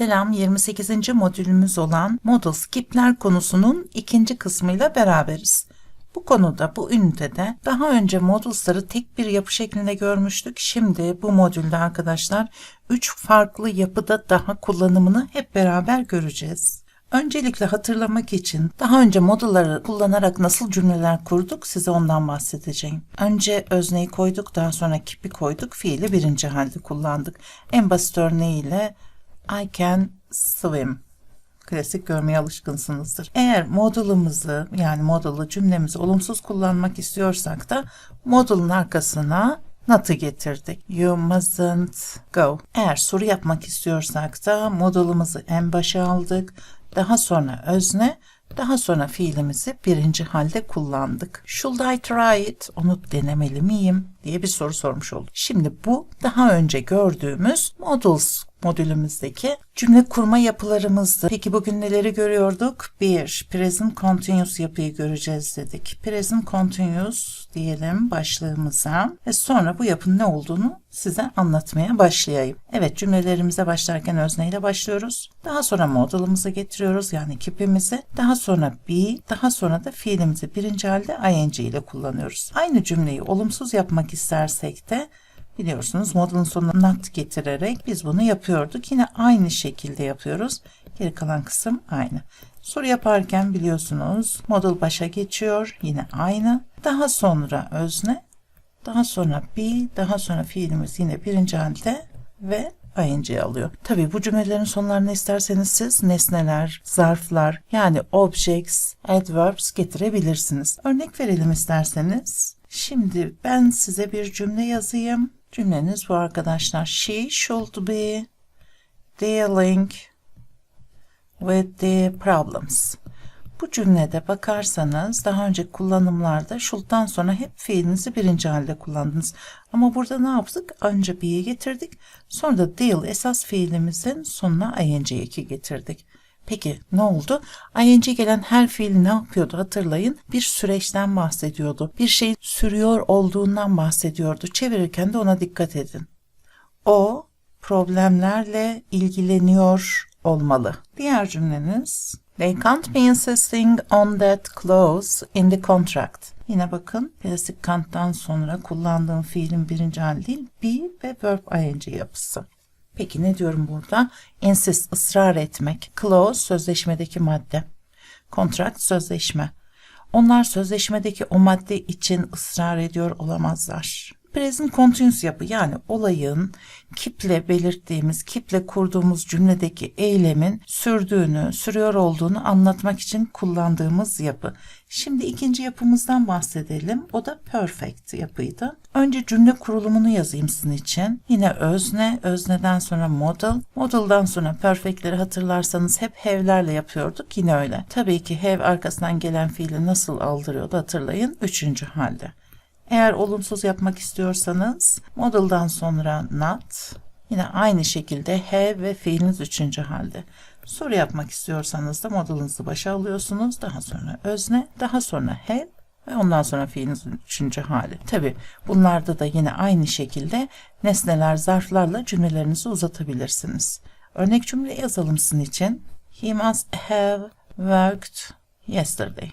Selam 28. modülümüz olan Model Skip'ler konusunun ikinci kısmıyla beraberiz. Bu konuda bu ünitede daha önce moduls'ları tek bir yapı şeklinde görmüştük. Şimdi bu modülde arkadaşlar 3 farklı yapıda daha kullanımını hep beraber göreceğiz. Öncelikle hatırlamak için daha önce modulları kullanarak nasıl cümleler kurduk size ondan bahsedeceğim. Önce özneyi koyduk daha sonra kipi koyduk fiili birinci halde kullandık. En basit örneğiyle I can swim. Klasik görmeye alışkınsınızdır. Eğer modulumuzu yani modulu cümlemizi olumsuz kullanmak istiyorsak da modulun arkasına not'ı getirdik. You mustn't go. Eğer soru yapmak istiyorsak da modulumuzu en başa aldık. Daha sonra özne, daha sonra fiilimizi birinci halde kullandık. Should I try it? Onu denemeli miyim? diye bir soru sormuş olduk. Şimdi bu daha önce gördüğümüz modules modülümüzdeki cümle kurma yapılarımızdı. Peki bugün neleri görüyorduk? Bir, present continuous yapıyı göreceğiz dedik. Present continuous diyelim başlığımıza ve sonra bu yapının ne olduğunu size anlatmaya başlayayım. Evet cümlelerimize başlarken özneyle başlıyoruz. Daha sonra modalımızı getiriyoruz yani kipimizi. Daha sonra be, daha sonra da fiilimizi birinci halde ing ile kullanıyoruz. Aynı cümleyi olumsuz yapmak istersek de biliyorsunuz modalın sonuna not getirerek biz bunu yapıyorduk. Yine aynı şekilde yapıyoruz. Geri kalan kısım aynı. Soru yaparken biliyorsunuz model başa geçiyor. Yine aynı. Daha sonra özne. Daha sonra be. Daha sonra fiilimiz yine birinci halde ve ing alıyor. Tabi bu cümlelerin sonlarına isterseniz siz nesneler, zarflar yani objects, adverbs getirebilirsiniz. Örnek verelim isterseniz. Şimdi ben size bir cümle yazayım. Cümleniz bu arkadaşlar. She should be dealing with the problems. Bu cümlede bakarsanız daha önce kullanımlarda should'dan sonra hep fiilinizi birinci halde kullandınız. Ama burada ne yaptık? Önce be'yi getirdik. Sonra da deal esas fiilimizin sonuna ing getirdik. Peki ne oldu? ING gelen her fiil ne yapıyordu hatırlayın. Bir süreçten bahsediyordu. Bir şey sürüyor olduğundan bahsediyordu. Çevirirken de ona dikkat edin. O problemlerle ilgileniyor olmalı. Diğer cümleniz They can't be insisting on that clause in the contract. Yine bakın klasik can't'tan sonra kullandığım fiilin birinci hali değil be ve verb ing yapısı. Peki ne diyorum burada? Insist, ısrar etmek. Clause, sözleşmedeki madde. Contract, sözleşme. Onlar sözleşmedeki o madde için ısrar ediyor olamazlar. Present continuous yapı yani olayın kiple belirttiğimiz, kiple kurduğumuz cümledeki eylemin sürdüğünü, sürüyor olduğunu anlatmak için kullandığımız yapı. Şimdi ikinci yapımızdan bahsedelim. O da perfect yapıydı. Önce cümle kurulumunu yazayım sizin için. Yine özne, özneden sonra model, model'dan sonra perfect'leri hatırlarsanız hep have'lerle yapıyorduk. Yine öyle. Tabii ki have arkasından gelen fiili nasıl aldırıyordu hatırlayın. Üçüncü halde. Eğer olumsuz yapmak istiyorsanız model'dan sonra not yine aynı şekilde have ve fiiliniz üçüncü halde. Soru yapmak istiyorsanız da modelinizi başa alıyorsunuz. Daha sonra özne, daha sonra have ve ondan sonra fiilinizin üçüncü hali. Tabi bunlarda da yine aynı şekilde nesneler, zarflarla cümlelerinizi uzatabilirsiniz. Örnek cümle yazalım sizin için. He must have worked yesterday.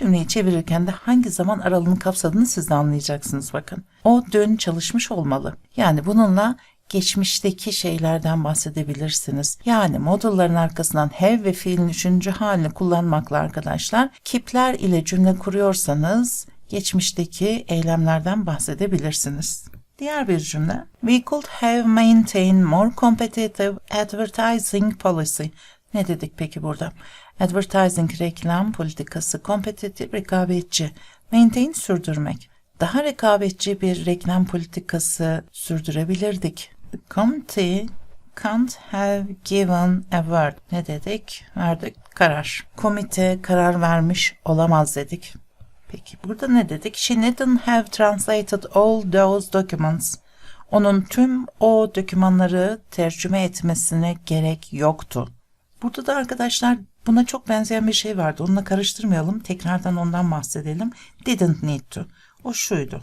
Cümleyi çevirirken de hangi zaman aralığını kapsadığını siz de anlayacaksınız bakın. O dün çalışmış olmalı. Yani bununla geçmişteki şeylerden bahsedebilirsiniz. Yani modulların arkasından have ve fiilin üçüncü halini kullanmakla arkadaşlar kipler ile cümle kuruyorsanız geçmişteki eylemlerden bahsedebilirsiniz. Diğer bir cümle. We could have maintained more competitive advertising policy. Ne dedik peki burada? Advertising reklam politikası, competitive rekabetçi, maintain sürdürmek. Daha rekabetçi bir reklam politikası sürdürebilirdik. The committee can't have given a word. Ne dedik? Verdik karar. Komite karar vermiş olamaz dedik. Peki burada ne dedik? She didn't have translated all those documents. Onun tüm o dokümanları tercüme etmesine gerek yoktu. Burada da arkadaşlar buna çok benzeyen bir şey vardı. Onunla karıştırmayalım. Tekrardan ondan bahsedelim. Didn't need to. O şuydu.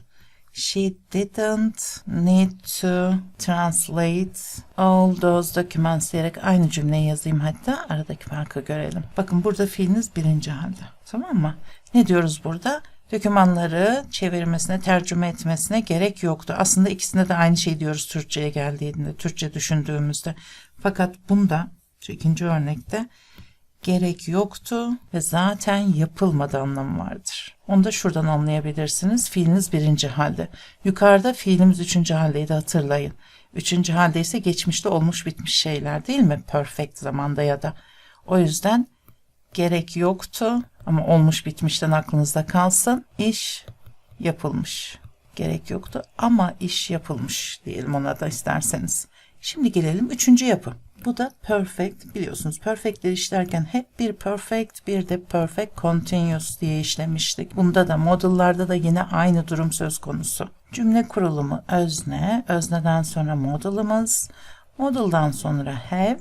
She didn't need to translate all those documents diyerek aynı cümleyi yazayım hatta aradaki farkı görelim. Bakın burada fiiliniz birinci halde. Tamam mı? Ne diyoruz burada? Dokümanları çevirmesine, tercüme etmesine gerek yoktu. Aslında ikisinde de aynı şey diyoruz Türkçe'ye geldiğinde, Türkçe düşündüğümüzde. Fakat bunda, ikinci örnekte gerek yoktu ve zaten yapılmadı anlamı vardır. Onu da şuradan anlayabilirsiniz. Fiiliniz birinci halde. Yukarıda fiilimiz üçüncü haldeydi hatırlayın. Üçüncü halde ise geçmişte olmuş bitmiş şeyler değil mi? Perfect zamanda ya da. O yüzden gerek yoktu ama olmuş bitmişten aklınızda kalsın. İş yapılmış. Gerek yoktu ama iş yapılmış diyelim ona da isterseniz. Şimdi gelelim üçüncü yapı. Bu da perfect biliyorsunuz perfectleri işlerken hep bir perfect bir de perfect continuous diye işlemiştik. Bunda da modellarda da yine aynı durum söz konusu. Cümle kurulumu özne, özneden sonra modelımız, modeldan sonra have,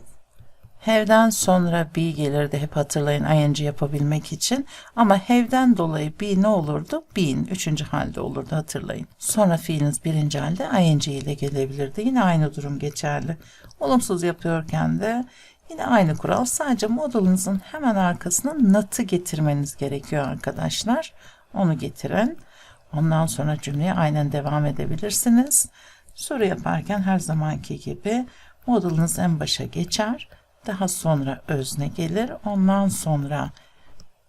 Have'den sonra be gelirdi hep hatırlayın ing yapabilmek için. Ama have'den dolayı be ne olurdu? Be'in üçüncü halde olurdu hatırlayın. Sonra fiiliniz birinci halde ing ile gelebilirdi. Yine aynı durum geçerli. Olumsuz yapıyorken de yine aynı kural. Sadece model'ınızın hemen arkasına not'ı getirmeniz gerekiyor arkadaşlar. Onu getirin. Ondan sonra cümleye aynen devam edebilirsiniz. Soru yaparken her zamanki gibi model'ınız en başa geçer. Daha sonra özne gelir. Ondan sonra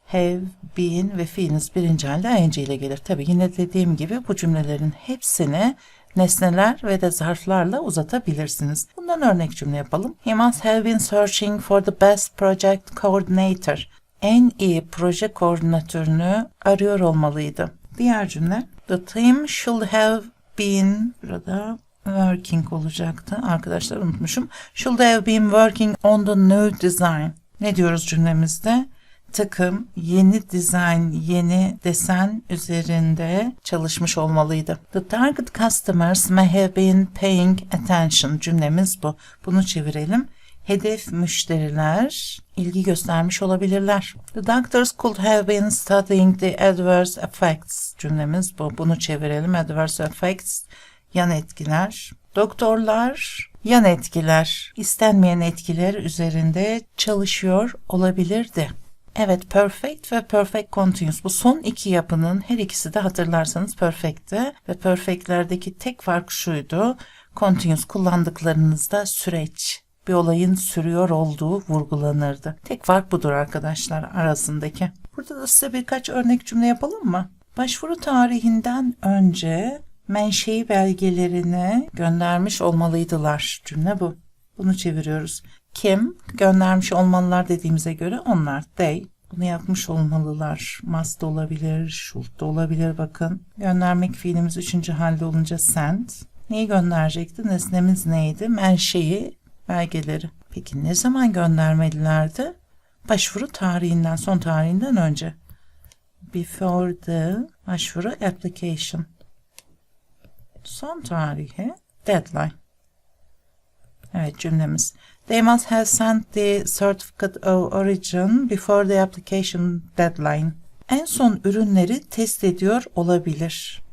have, been ve fiiliniz birinci halde ing ile gelir. Tabi yine dediğim gibi bu cümlelerin hepsini nesneler ve de zarflarla uzatabilirsiniz. Bundan örnek cümle yapalım. He must have been searching for the best project coordinator. En iyi proje koordinatörünü arıyor olmalıydı. Diğer cümle. The team should have been burada working olacaktı. Arkadaşlar unutmuşum. Should have been working on the new design. Ne diyoruz cümlemizde? Takım yeni dizayn, yeni desen üzerinde çalışmış olmalıydı. The target customers may have been paying attention. Cümlemiz bu. Bunu çevirelim. Hedef müşteriler ilgi göstermiş olabilirler. The doctors could have been studying the adverse effects. Cümlemiz bu. Bunu çevirelim. Adverse effects yan etkiler. Doktorlar yan etkiler, istenmeyen etkiler üzerinde çalışıyor olabilirdi. Evet, perfect ve perfect continuous. Bu son iki yapının her ikisi de hatırlarsanız perfect'ti ve perfect'lerdeki tek fark şuydu. Continuous kullandıklarınızda süreç, bir olayın sürüyor olduğu vurgulanırdı. Tek fark budur arkadaşlar arasındaki. Burada da size birkaç örnek cümle yapalım mı? Başvuru tarihinden önce menşei belgelerini göndermiş olmalıydılar. Cümle bu. Bunu çeviriyoruz. Kim göndermiş olmalılar dediğimize göre onlar. They bunu yapmış olmalılar. Must olabilir, should olabilir bakın. Göndermek fiilimiz üçüncü halde olunca send. Neyi gönderecekti? Nesnemiz neydi? Menşei belgeleri. Peki ne zaman göndermelilerdi? Başvuru tarihinden, son tarihinden önce. Before the başvuru application son tarihi deadline. Evet cümlemiz. They must have sent the certificate of origin before the application deadline. En son ürünleri test ediyor olabilir.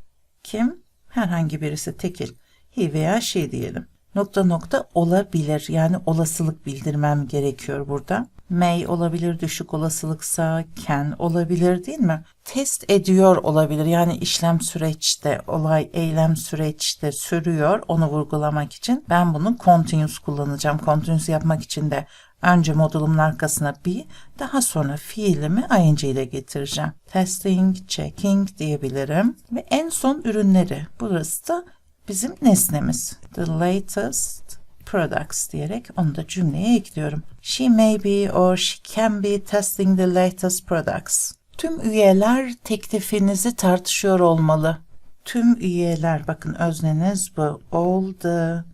Kim? Herhangi birisi tekil. He veya she diyelim. Nokta nokta olabilir. Yani olasılık bildirmem gerekiyor burada may olabilir düşük olasılıksa can olabilir değil mi? Test ediyor olabilir yani işlem süreçte olay eylem süreçte sürüyor onu vurgulamak için ben bunu continuous kullanacağım. Continuous yapmak için de önce modulumun arkasına be daha sonra fiilimi ing ile getireceğim. Testing, checking diyebilirim ve en son ürünleri burası da bizim nesnemiz. The latest products diyerek onu da cümleye ekliyorum. She may be or she can be testing the latest products. Tüm üyeler teklifinizi tartışıyor olmalı. Tüm üyeler bakın özneniz bu. All the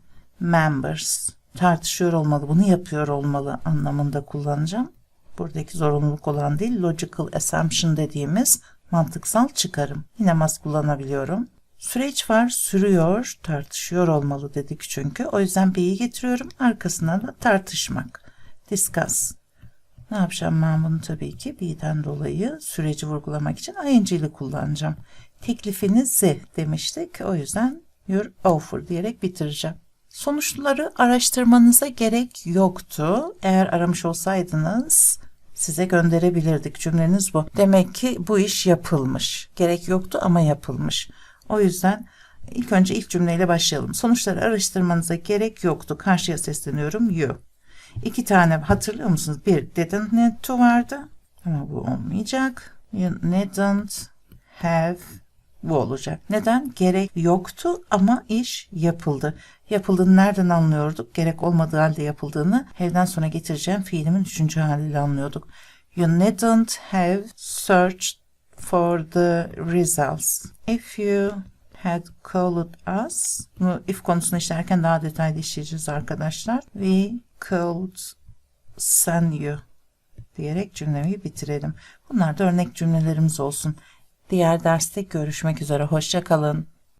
members tartışıyor olmalı. Bunu yapıyor olmalı anlamında kullanacağım. Buradaki zorunluluk olan değil logical assumption dediğimiz mantıksal çıkarım. Yine must kullanabiliyorum. Süreç var, sürüyor, tartışıyor olmalı dedik çünkü. O yüzden B'yi getiriyorum. Arkasından da tartışmak. Discuss. Ne yapacağım ben bunu tabii ki B'den dolayı süreci vurgulamak için ing ile kullanacağım. teklifinizi demiştik. O yüzden your offer diyerek bitireceğim. Sonuçları araştırmanıza gerek yoktu. Eğer aramış olsaydınız size gönderebilirdik. Cümleniz bu. Demek ki bu iş yapılmış. Gerek yoktu ama yapılmış. O yüzden ilk önce ilk cümleyle başlayalım. Sonuçları araştırmanıza gerek yoktu. Karşıya sesleniyorum. You. İki tane hatırlıyor musunuz? Bir didn't need to vardı. Ama bu olmayacak. You didn't have bu olacak. Neden? Gerek yoktu ama iş yapıldı. Yapıldığını nereden anlıyorduk? Gerek olmadığı halde yapıldığını evden sonra getireceğim fiilimin üçüncü haliyle anlıyorduk. You needn't have searched for the results. If you had called us. Bu if konusunu işlerken daha detaylı işleyeceğiz arkadaşlar. We could send you diyerek cümleyi bitirelim. Bunlar da örnek cümlelerimiz olsun. Diğer derste görüşmek üzere. Hoşça kalın.